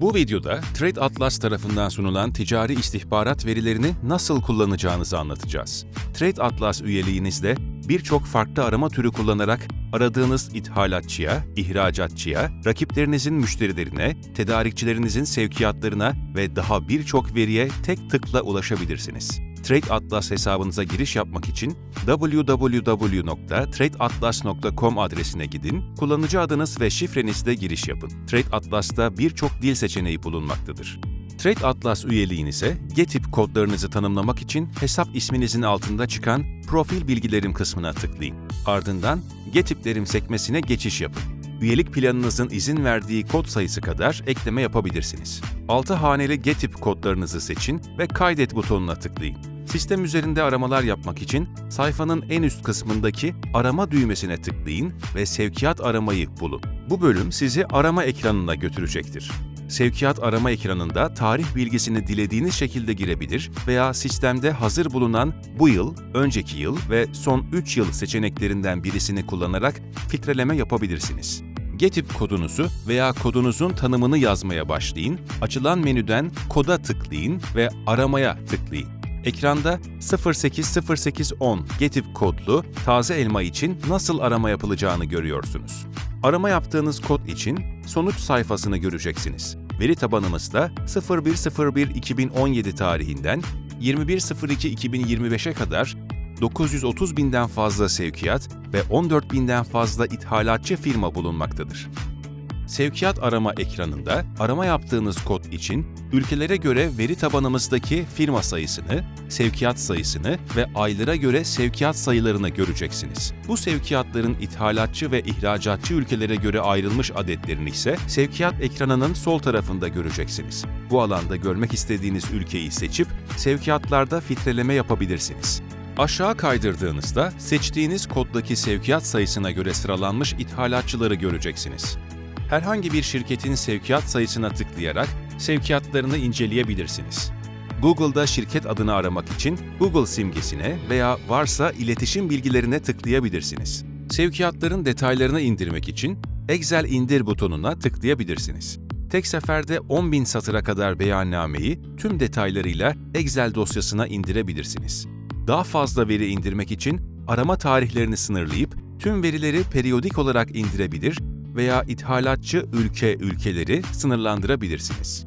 Bu videoda Trade Atlas tarafından sunulan ticari istihbarat verilerini nasıl kullanacağınızı anlatacağız. Trade Atlas üyeliğinizde birçok farklı arama türü kullanarak aradığınız ithalatçıya, ihracatçıya, rakiplerinizin müşterilerine, tedarikçilerinizin sevkiyatlarına ve daha birçok veriye tek tıkla ulaşabilirsiniz. Trade Atlas hesabınıza giriş yapmak için www.tradeatlas.com adresine gidin, kullanıcı adınız ve şifrenizle giriş yapın. Trade Atlas'ta birçok dil seçeneği bulunmaktadır. Trade Atlas üyeliğinize GETIP kodlarınızı tanımlamak için hesap isminizin altında çıkan Profil Bilgilerim kısmına tıklayın. Ardından GETIP'lerim sekmesine geçiş yapın. Üyelik planınızın izin verdiği kod sayısı kadar ekleme yapabilirsiniz. 6 haneli GETIP kodlarınızı seçin ve Kaydet butonuna tıklayın. Sistem üzerinde aramalar yapmak için sayfanın en üst kısmındaki arama düğmesine tıklayın ve sevkiyat aramayı bulun. Bu bölüm sizi arama ekranına götürecektir. Sevkiyat arama ekranında tarih bilgisini dilediğiniz şekilde girebilir veya sistemde hazır bulunan bu yıl, önceki yıl ve son 3 yıl seçeneklerinden birisini kullanarak filtreleme yapabilirsiniz. GETIP kodunuzu veya kodunuzun tanımını yazmaya başlayın, açılan menüden Koda tıklayın ve Aramaya tıklayın. Ekranda 080810 GETIP kodlu taze elma için nasıl arama yapılacağını görüyorsunuz. Arama yaptığınız kod için sonuç sayfasını göreceksiniz. Veri tabanımızda 0101-2017 tarihinden 21.02.2025'e kadar 930 binden fazla sevkiyat ve 14 binden fazla ithalatçı firma bulunmaktadır. Sevkiyat arama ekranında arama yaptığınız kod için ülkelere göre veri tabanımızdaki firma sayısını, sevkiyat sayısını ve aylara göre sevkiyat sayılarını göreceksiniz. Bu sevkiyatların ithalatçı ve ihracatçı ülkelere göre ayrılmış adetlerini ise sevkiyat ekranının sol tarafında göreceksiniz. Bu alanda görmek istediğiniz ülkeyi seçip sevkiyatlarda filtreleme yapabilirsiniz. Aşağı kaydırdığınızda seçtiğiniz koddaki sevkiyat sayısına göre sıralanmış ithalatçıları göreceksiniz. Herhangi bir şirketin sevkiyat sayısına tıklayarak sevkiyatlarını inceleyebilirsiniz. Google'da şirket adını aramak için Google simgesine veya varsa iletişim bilgilerine tıklayabilirsiniz. Sevkiyatların detaylarını indirmek için Excel indir butonuna tıklayabilirsiniz. Tek seferde 10.000 satıra kadar beyannameyi tüm detaylarıyla Excel dosyasına indirebilirsiniz. Daha fazla veri indirmek için arama tarihlerini sınırlayıp tüm verileri periyodik olarak indirebilir veya ithalatçı ülke ülkeleri sınırlandırabilirsiniz.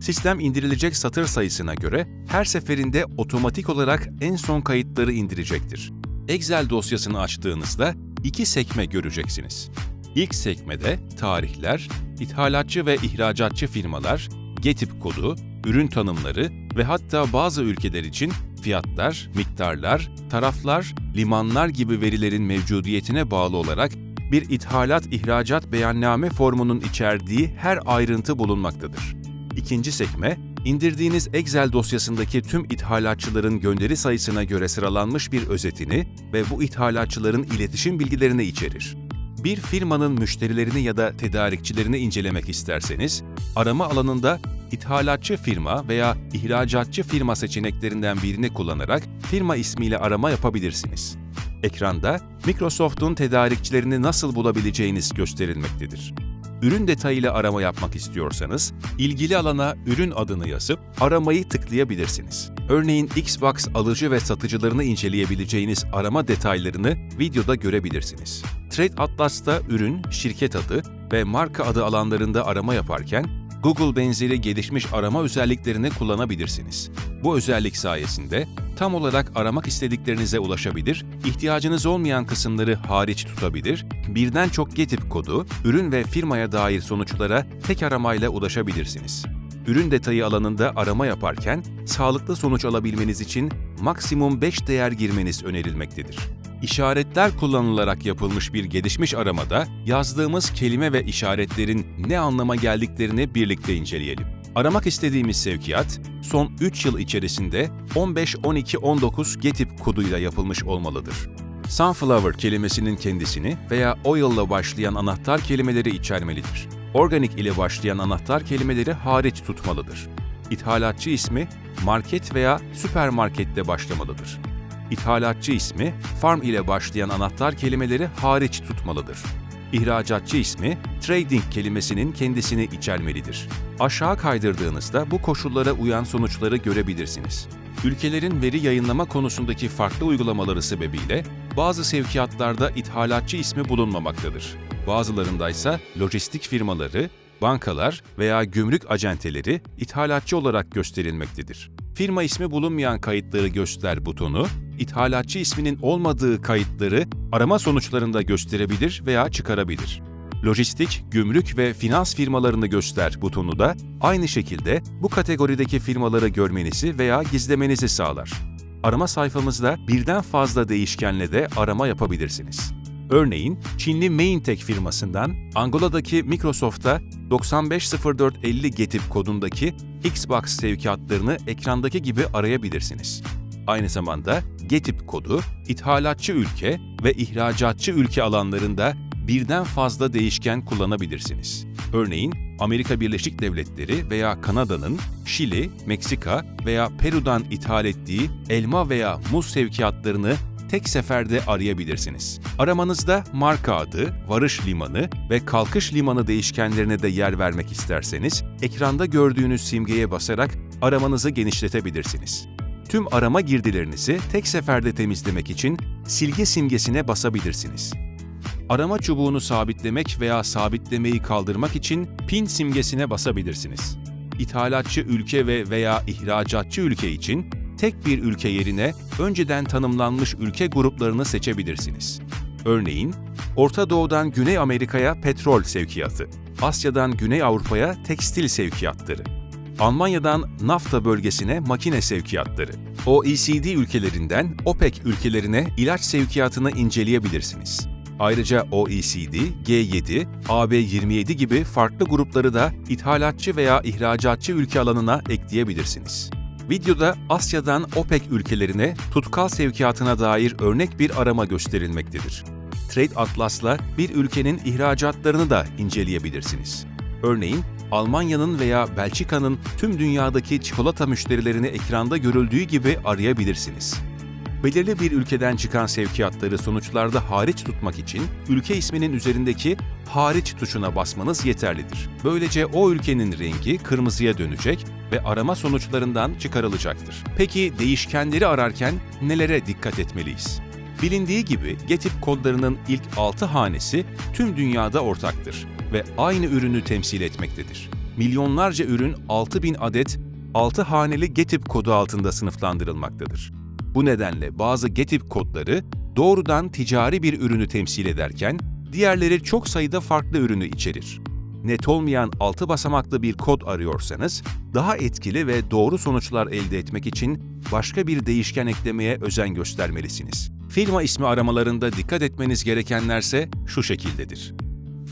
Sistem indirilecek satır sayısına göre her seferinde otomatik olarak en son kayıtları indirecektir. Excel dosyasını açtığınızda iki sekme göreceksiniz. İlk sekmede tarihler, ithalatçı ve ihracatçı firmalar, GETIP kodu, ürün tanımları ve hatta bazı ülkeler için fiyatlar, miktarlar, taraflar, limanlar gibi verilerin mevcudiyetine bağlı olarak bir ithalat-ihracat beyanname formunun içerdiği her ayrıntı bulunmaktadır. İkinci sekme, indirdiğiniz Excel dosyasındaki tüm ithalatçıların gönderi sayısına göre sıralanmış bir özetini ve bu ithalatçıların iletişim bilgilerini içerir. Bir firmanın müşterilerini ya da tedarikçilerini incelemek isterseniz, arama alanında ithalatçı firma veya ihracatçı firma seçeneklerinden birini kullanarak firma ismiyle arama yapabilirsiniz. Ekranda Microsoft'un tedarikçilerini nasıl bulabileceğiniz gösterilmektedir. Ürün detayıyla arama yapmak istiyorsanız, ilgili alana ürün adını yazıp aramayı tıklayabilirsiniz. Örneğin Xbox alıcı ve satıcılarını inceleyebileceğiniz arama detaylarını videoda görebilirsiniz. Trade Atlas'ta ürün, şirket adı ve marka adı alanlarında arama yaparken Google benzeri gelişmiş arama özelliklerini kullanabilirsiniz. Bu özellik sayesinde tam olarak aramak istediklerinize ulaşabilir, ihtiyacınız olmayan kısımları hariç tutabilir, birden çok getip kodu, ürün ve firmaya dair sonuçlara tek aramayla ulaşabilirsiniz. Ürün detayı alanında arama yaparken sağlıklı sonuç alabilmeniz için maksimum 5 değer girmeniz önerilmektedir. İşaretler kullanılarak yapılmış bir gelişmiş aramada yazdığımız kelime ve işaretlerin ne anlama geldiklerini birlikte inceleyelim. Aramak istediğimiz sevkiyat, son 3 yıl içerisinde 15-12-19 GETIP koduyla yapılmış olmalıdır. Sunflower kelimesinin kendisini veya oil ile başlayan anahtar kelimeleri içermelidir. Organic ile başlayan anahtar kelimeleri hariç tutmalıdır. İthalatçı ismi market veya süpermarkette başlamalıdır. İthalatçı ismi farm ile başlayan anahtar kelimeleri hariç tutmalıdır. İhracatçı ismi trading kelimesinin kendisini içermelidir. Aşağı kaydırdığınızda bu koşullara uyan sonuçları görebilirsiniz. Ülkelerin veri yayınlama konusundaki farklı uygulamaları sebebiyle bazı sevkiyatlarda ithalatçı ismi bulunmamaktadır. Bazılarında ise lojistik firmaları, bankalar veya gümrük acenteleri ithalatçı olarak gösterilmektedir. Firma ismi bulunmayan kayıtları göster butonu, ithalatçı isminin olmadığı kayıtları arama sonuçlarında gösterebilir veya çıkarabilir. Lojistik, gümrük ve finans firmalarını göster butonu da aynı şekilde bu kategorideki firmaları görmenizi veya gizlemenizi sağlar. Arama sayfamızda birden fazla değişkenle de arama yapabilirsiniz. Örneğin Çinli Maintech firmasından Angola'daki Microsoft'a 950450 GETIP kodundaki Xbox sevkiyatlarını ekrandaki gibi arayabilirsiniz. Aynı zamanda GETIP kodu, ithalatçı ülke ve ihracatçı ülke alanlarında birden fazla değişken kullanabilirsiniz. Örneğin Amerika Birleşik Devletleri veya Kanada'nın Şili, Meksika veya Peru'dan ithal ettiği elma veya muz sevkiyatlarını tek seferde arayabilirsiniz. Aramanızda marka adı, varış limanı ve kalkış limanı değişkenlerine de yer vermek isterseniz, ekranda gördüğünüz simgeye basarak aramanızı genişletebilirsiniz. Tüm arama girdilerinizi tek seferde temizlemek için silge simgesine basabilirsiniz. Arama çubuğunu sabitlemek veya sabitlemeyi kaldırmak için pin simgesine basabilirsiniz. İthalatçı ülke ve veya ihracatçı ülke için tek bir ülke yerine önceden tanımlanmış ülke gruplarını seçebilirsiniz. Örneğin, Orta Doğu'dan Güney Amerika'ya petrol sevkiyatı, Asya'dan Güney Avrupa'ya tekstil sevkiyatları, Almanya'dan NAFTA bölgesine makine sevkiyatları, OECD ülkelerinden OPEC ülkelerine ilaç sevkiyatını inceleyebilirsiniz. Ayrıca OECD, G7, AB27 gibi farklı grupları da ithalatçı veya ihracatçı ülke alanına ekleyebilirsiniz. Videoda Asya'dan OPEC ülkelerine tutkal sevkiyatına dair örnek bir arama gösterilmektedir. Trade Atlas'la bir ülkenin ihracatlarını da inceleyebilirsiniz. Örneğin Almanya'nın veya Belçika'nın tüm dünyadaki çikolata müşterilerini ekranda görüldüğü gibi arayabilirsiniz. Belirli bir ülkeden çıkan sevkiyatları sonuçlarda hariç tutmak için ülke isminin üzerindeki hariç tuşuna basmanız yeterlidir. Böylece o ülkenin rengi kırmızıya dönecek ve arama sonuçlarından çıkarılacaktır. Peki değişkenleri ararken nelere dikkat etmeliyiz? Bilindiği gibi GETIP kodlarının ilk 6 hanesi tüm dünyada ortaktır ve aynı ürünü temsil etmektedir. Milyonlarca ürün 6000 adet 6 haneli GETIP kodu altında sınıflandırılmaktadır. Bu nedenle bazı GETIP kodları doğrudan ticari bir ürünü temsil ederken diğerleri çok sayıda farklı ürünü içerir. Net olmayan 6 basamaklı bir kod arıyorsanız, daha etkili ve doğru sonuçlar elde etmek için başka bir değişken eklemeye özen göstermelisiniz. Firma ismi aramalarında dikkat etmeniz gerekenlerse şu şekildedir.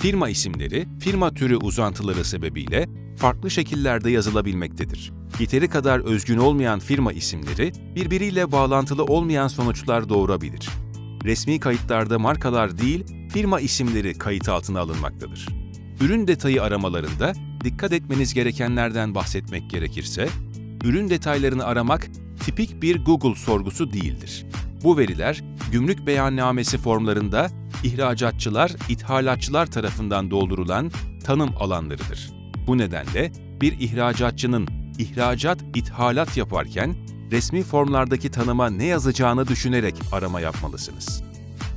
Firma isimleri, firma türü uzantıları sebebiyle farklı şekillerde yazılabilmektedir. Yeteri kadar özgün olmayan firma isimleri, birbiriyle bağlantılı olmayan sonuçlar doğurabilir. Resmi kayıtlarda markalar değil, firma isimleri kayıt altına alınmaktadır. Ürün detayı aramalarında dikkat etmeniz gerekenlerden bahsetmek gerekirse, ürün detaylarını aramak tipik bir Google sorgusu değildir. Bu veriler, gümrük beyannamesi formlarında ihracatçılar, ithalatçılar tarafından doldurulan tanım alanlarıdır. Bu nedenle bir ihracatçının ihracat, ithalat yaparken resmi formlardaki tanıma ne yazacağını düşünerek arama yapmalısınız.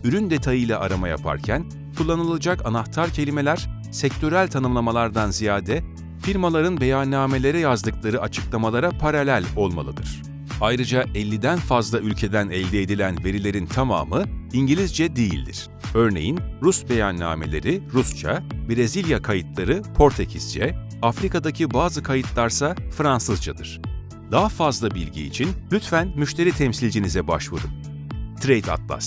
Ürün detayıyla arama yaparken kullanılacak anahtar kelimeler sektörel tanımlamalardan ziyade firmaların beyannamelere yazdıkları açıklamalara paralel olmalıdır. Ayrıca 50'den fazla ülkeden elde edilen verilerin tamamı İngilizce değildir. Örneğin Rus beyannameleri Rusça, Brezilya kayıtları Portekizce, Afrika'daki bazı kayıtlarsa Fransızcadır. Daha fazla bilgi için lütfen müşteri temsilcinize başvurun. Trade Atlas